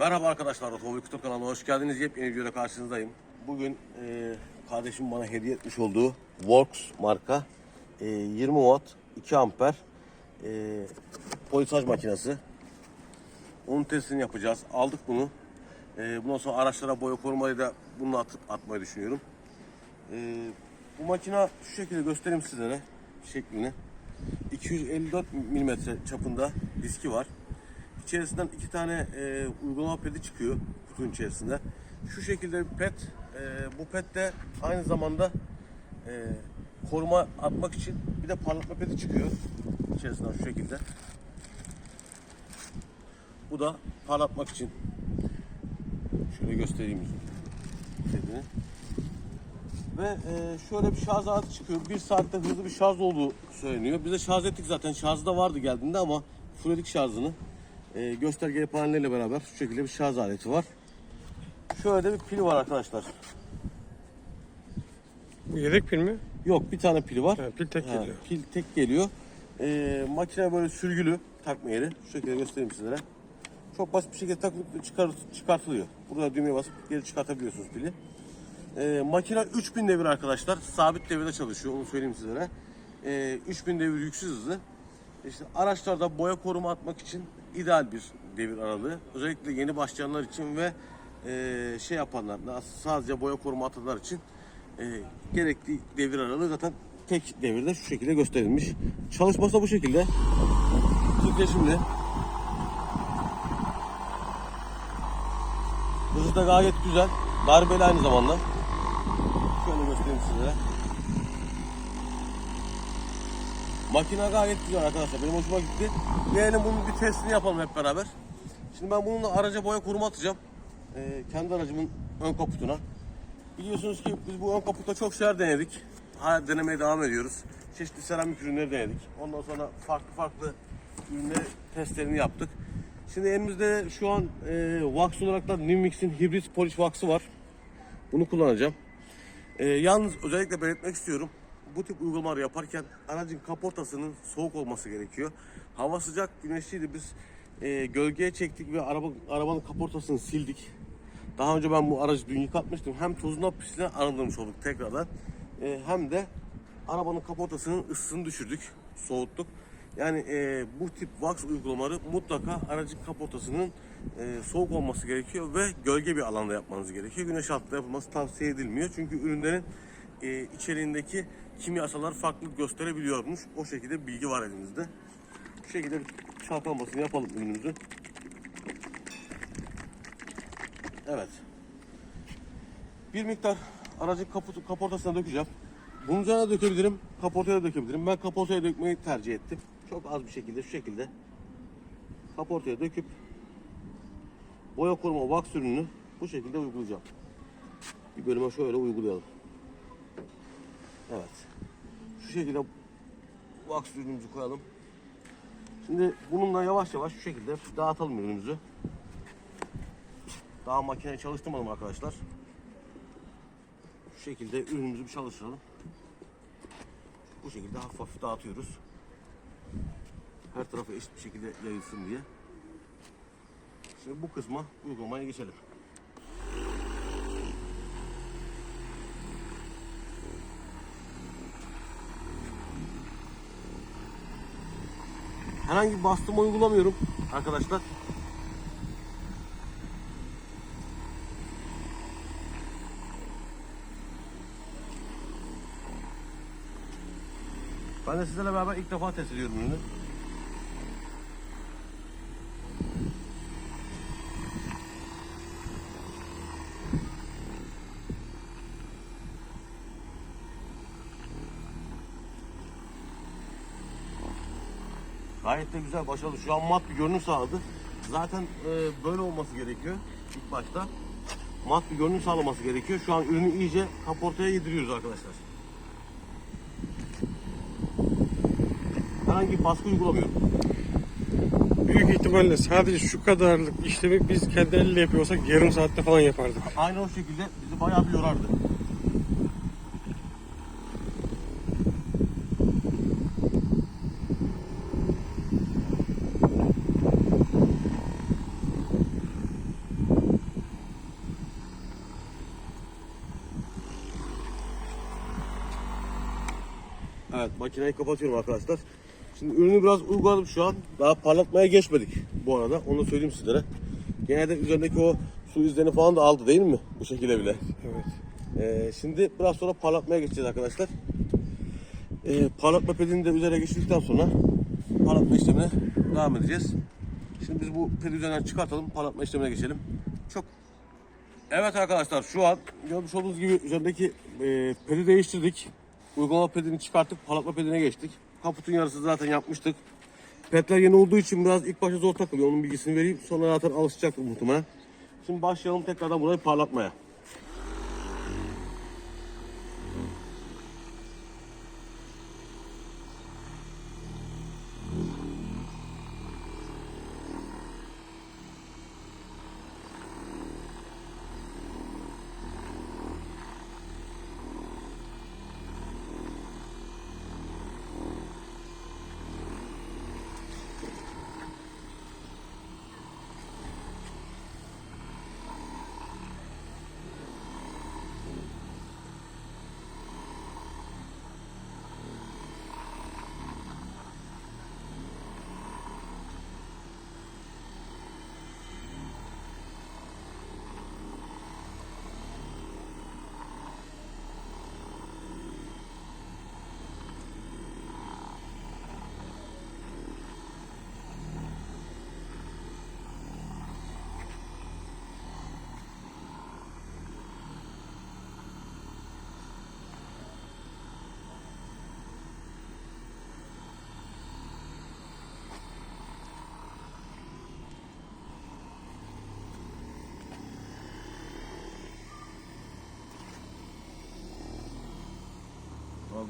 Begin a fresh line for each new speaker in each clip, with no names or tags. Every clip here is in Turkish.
Merhaba arkadaşlar, Otomobil Kutu kanalına hoş geldiniz. Yepyeni videoda karşınızdayım. Bugün e, kardeşim bana hediye etmiş olduğu Works marka e, 20 watt 2 amper e, polisaj makinesi. Onun testini yapacağız. Aldık bunu. E, bundan sonra araçlara boya korumayı da bununla atıp atmayı düşünüyorum. E, bu makina şu şekilde göstereyim sizlere şeklini. 254 mm çapında diski var. İçerisinden iki tane e, uygulama pedi çıkıyor kutunun içerisinde. Şu şekilde bir pet. E, bu pet de aynı zamanda e, koruma atmak için bir de parlatma pedi çıkıyor. İçerisinden şu şekilde. Bu da parlatmak için. Şöyle göstereyim pedini. Ve e, şöyle bir şarj aleti çıkıyor. Bir saatte hızlı bir şarj olduğu söyleniyor. Biz de şarj ettik zaten. Şarjı da vardı geldiğinde ama fullledik şarjını. E, göstergeli panelleriyle beraber şu şekilde bir şarj aleti var. Şöyle de bir pili var arkadaşlar.
Yedek pil mi?
Yok bir tane pili var.
Ha, pil tek
Ha,
geliyor.
Pil tek geliyor. E, makine böyle sürgülü takma yeri. Şu şekilde göstereyim sizlere. Çok basit bir şekilde takılıp çıkar, çıkartılıyor. Burada düğmeye basıp geri çıkartabiliyorsunuz pili. E, makine 3000 devir arkadaşlar. Sabit devirde çalışıyor. Onu söyleyeyim sizlere. E, 3000 devir yüksüz hızlı. İşte araçlarda boya koruma atmak için ideal bir devir aralığı. Özellikle yeni başlayanlar için ve e, şey yapanlar, sadece boya koruma atanlar için e, gerekli devir aralığı zaten tek devirde şu şekilde gösterilmiş. Çalışması da bu şekilde. Titreşimli. Hızı da gayet güzel. Darbeli aynı zamanda. Şöyle göstereyim sizlere. Makine gayet güzel arkadaşlar. Benim hoşuma gitti. Gelelim bunun bir testini yapalım hep beraber. Şimdi ben bununla araca boya koruma atacağım. Ee, kendi aracımın ön kaputuna. Biliyorsunuz ki biz bu ön kaputta çok şeyler denedik. Hala denemeye devam ediyoruz. Çeşitli seramik ürünleri denedik. Ondan sonra farklı farklı ürünleri testlerini yaptık. Şimdi elimizde şu an e, wax olarak da Nimix'in hibrit polish wax'ı var. Bunu kullanacağım. Ee, yalnız özellikle belirtmek istiyorum. Bu tip uygulamaları yaparken aracın kaportasının soğuk olması gerekiyor. Hava sıcak, güneşliydi. Biz e, gölgeye çektik ve araba arabanın kaportasını sildik. Daha önce ben bu aracı dün yıkatmıştım. Hem tozuna pisliğine arındırmış olduk tekrardan. E, hem de arabanın kaportasının ısısını düşürdük, soğuttuk. Yani e, bu tip wax uygulamaları mutlaka aracın kaportasının e, soğuk olması gerekiyor ve gölge bir alanda yapmanız gerekiyor. Güneş altında yapılması tavsiye edilmiyor. Çünkü ürünlerin e, içeriğindeki kimyasallar farklılık gösterebiliyormuş. O şekilde bilgi var elimizde. Bu şekilde bir çalkalamasını yapalım ürünümüzün. Evet. Bir miktar aracın kaput, kaportasına dökeceğim. Bunun üzerine dökebilirim, kaportaya dökebilirim. Ben kaportaya dökmeyi tercih ettim. Çok az bir şekilde, şu şekilde kaportaya döküp boya koruma wax ürününü bu şekilde uygulayacağım. Bir bölüme şöyle uygulayalım. Evet. Şu şekilde wax ürünümüzü koyalım. Şimdi bununla yavaş yavaş şu şekilde dağıtalım ürünümüzü. Daha makineyi çalıştırmadım arkadaşlar. Şu şekilde ürünümüzü bir çalıştıralım. Bu şekilde hafif hafif dağıtıyoruz. Her tarafa eşit bir şekilde yayılsın diye. Şimdi bu kısma uygulamaya geçelim. Herhangi bir bastırma uygulamıyorum arkadaşlar. Ben de sizlerle beraber ilk defa test ediyorum ürünü. Gayet de güzel başarılı. Şu an mat bir görünüm sağladı. Zaten e, böyle olması gerekiyor ilk başta. Mat bir görünüm sağlaması gerekiyor. Şu an ürünü iyice kaportaya yediriyoruz arkadaşlar. Herhangi bir baskı uygulamıyorum.
Büyük ihtimalle sadece şu kadarlık işlemi biz kendi elle yapıyorsak yarım saatte falan yapardık.
Aynı o şekilde bizi bayağı bir yorardı. Evet makineyi kapatıyorum arkadaşlar. Şimdi ürünü biraz uyguladım şu an. Daha parlatmaya geçmedik bu arada. Onu da söyleyeyim sizlere. Genelde üzerindeki o su izlerini falan da aldı değil mi? Bu şekilde bile.
Evet.
Ee, şimdi biraz sonra parlatmaya geçeceğiz arkadaşlar. Ee, parlatma pedini de üzerine geçirdikten sonra parlatma işlemine devam edeceğiz. Şimdi biz bu pedi üzerinden çıkartalım, parlatma işlemine geçelim. Çok Evet arkadaşlar şu an görmüş olduğunuz gibi üzerindeki e, pedi değiştirdik. Uygulama pedini çıkarttık, parlatma pedine geçtik. Kaputun yarısı zaten yapmıştık. Pedler yeni olduğu için biraz ilk başta zor takılıyor. Onun bilgisini vereyim. Sonra zaten alışacaktır muhtemelen. Şimdi başlayalım tekrardan burayı parlatmaya.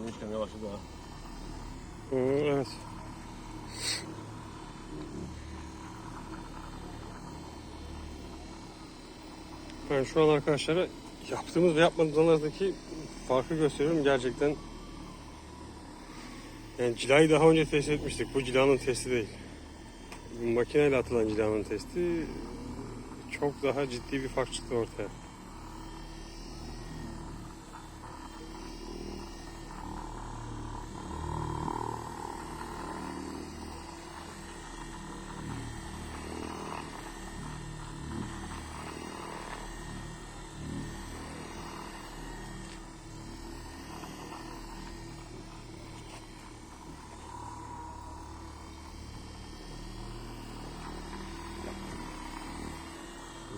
Ama bu işlemeye başladı ha.
Hı, evet. Ben şu an arkadaşlara yaptığımız ve yapmadığımız arasındaki farkı gösteriyorum gerçekten. Yani cilayı daha önce test etmiştik. Bu cilanın testi değil. Bu makineyle atılan cilanın testi çok daha ciddi bir fark çıktı ortaya.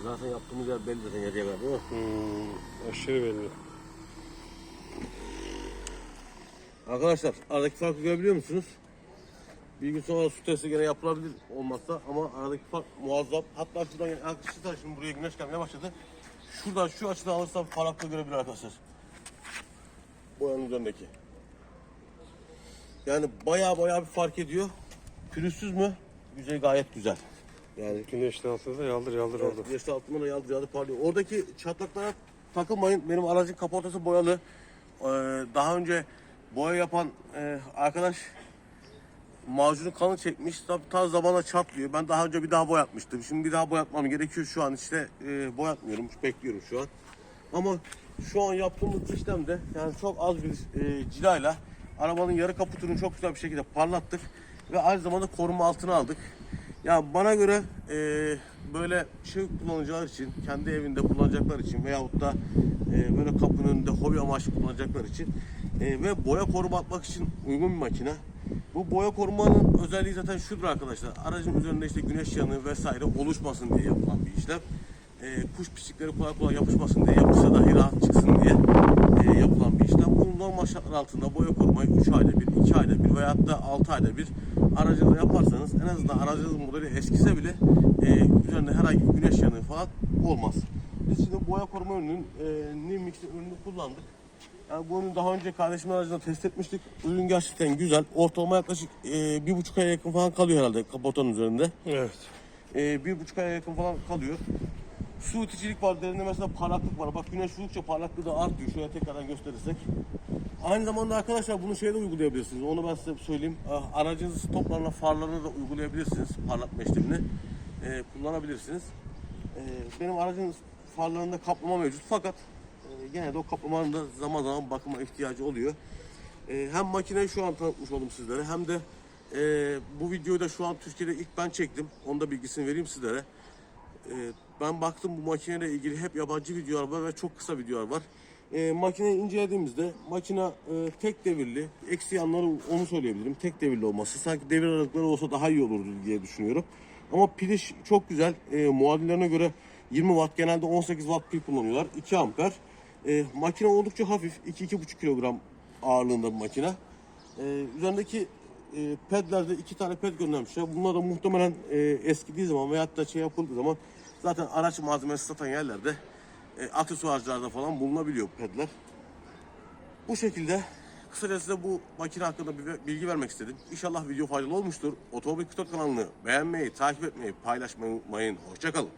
Zaten yaptığımız yer belli zaten nereye kadar değil mi?
Hmm, aşırı belli.
Arkadaşlar aradaki farkı görebiliyor musunuz? Bir gün sonra su testi gene yapılabilir olmazsa ama aradaki fark muazzam. Hatta şuradan yani arkadaşlar şimdi buraya güneş gelmeye başladı. Şuradan şu açıdan alırsam farklı görebilir arkadaşlar. Boyanın üzerindeki. Yani baya baya bir fark ediyor. Pürüzsüz mü? Yüzey gayet güzel. Yani
Güneşin altında yaldır yaldır oldu.
Evet, Güneşte altında da yaldır yaldır parlıyor. Oradaki çatlaklara takılmayın. Benim aracın kaportası boyalı. Ee, daha önce boya yapan e, arkadaş macunu kanı çekmiş. Tabii ta zamana çatlıyor. Ben daha önce bir daha boyatmıştım. Şimdi bir daha boyatmam gerekiyor. Şu an işte e, boyatmıyorum. Bekliyorum şu an. Ama şu an yaptığımız işlemde yani çok az bir e, cilayla arabanın yarı kaputunu çok güzel bir şekilde parlattık ve aynı zamanda koruma altına aldık. Ya bana göre e, böyle şey kullanıcılar için, kendi evinde kullanacaklar için veyahut da e, böyle kapının önünde hobi amaçlı kullanacaklar için e, ve boya koruma atmak için uygun bir makine. Bu boya korumanın özelliği zaten şudur arkadaşlar. Aracın üzerinde işte güneş yanığı vesaire oluşmasın diye yapılan bir işlem. E, kuş pislikleri kolay kolay yapışmasın diye, yapışsa dahi rahat çıksın diye e, yapılan bir işlem. Bunu normal şartlar altında boya korumayı 3 ayda bir, 2 ayda bir veyahut da 6 ayda bir aracınızda yaparsanız en azından aracınızın modeli eskise bile e, üzerinde herhangi bir güneş yanığı falan olmaz. Biz şimdi boya koruma ürünün e, Nimix'in ürününü kullandık. Yani bu ürünü daha önce kardeşimin aracında test etmiştik. Ürün gerçekten güzel. Ortalama yaklaşık e, bir buçuk aya yakın falan kalıyor herhalde kapotanın üzerinde.
Evet.
E, bir buçuk aya yakın falan kalıyor. Su iticilik var, derinde mesela parlaklık var. Bak güneş vurdukça parlaklığı da artıyor. Şöyle tekrardan gösterirsek. Aynı zamanda arkadaşlar bunu şeyde uygulayabilirsiniz. Onu ben size söyleyeyim. Ah, Aracınızın stoplarına, farlarına da uygulayabilirsiniz. Parlatma işlemini e, kullanabilirsiniz. E, benim aracın farlarında kaplama mevcut. Fakat e, gene de o kaplamanın da zaman zaman bakıma ihtiyacı oluyor. E, hem makineyi şu an tanıtmış oldum sizlere hem de e, bu videoyu da şu an Türkiye'de ilk ben çektim. Onun da bilgisini vereyim sizlere. E, ben baktım bu makineyle ilgili hep yabancı videolar var ve çok kısa videolar var. E, makineyi incelediğimizde makine e, tek devirli. Eksi yanları onu söyleyebilirim. Tek devirli olması. Sanki devir aralıkları olsa daha iyi olurdu diye düşünüyorum. Ama pil iş çok güzel. E, muadillerine göre 20 watt genelde 18 watt pil kullanıyorlar. 2 amper. E, makine oldukça hafif. 2-2,5 kilogram ağırlığında bir makine. E, üzerindeki e, pedlerde iki tane ped göndermişler. Bunlar da muhtemelen e, eskidiği zaman veyahut da şey yapıldığı zaman zaten araç malzemesi satan yerlerde e, aksesuarcılarda falan bulunabiliyor pedler. Bu şekilde kısaca size bu makine hakkında bir bilgi vermek istedim. İnşallah video faydalı olmuştur. Otomobil 44 kanalını beğenmeyi, takip etmeyi, paylaşmayı unutmayın. Hoşçakalın.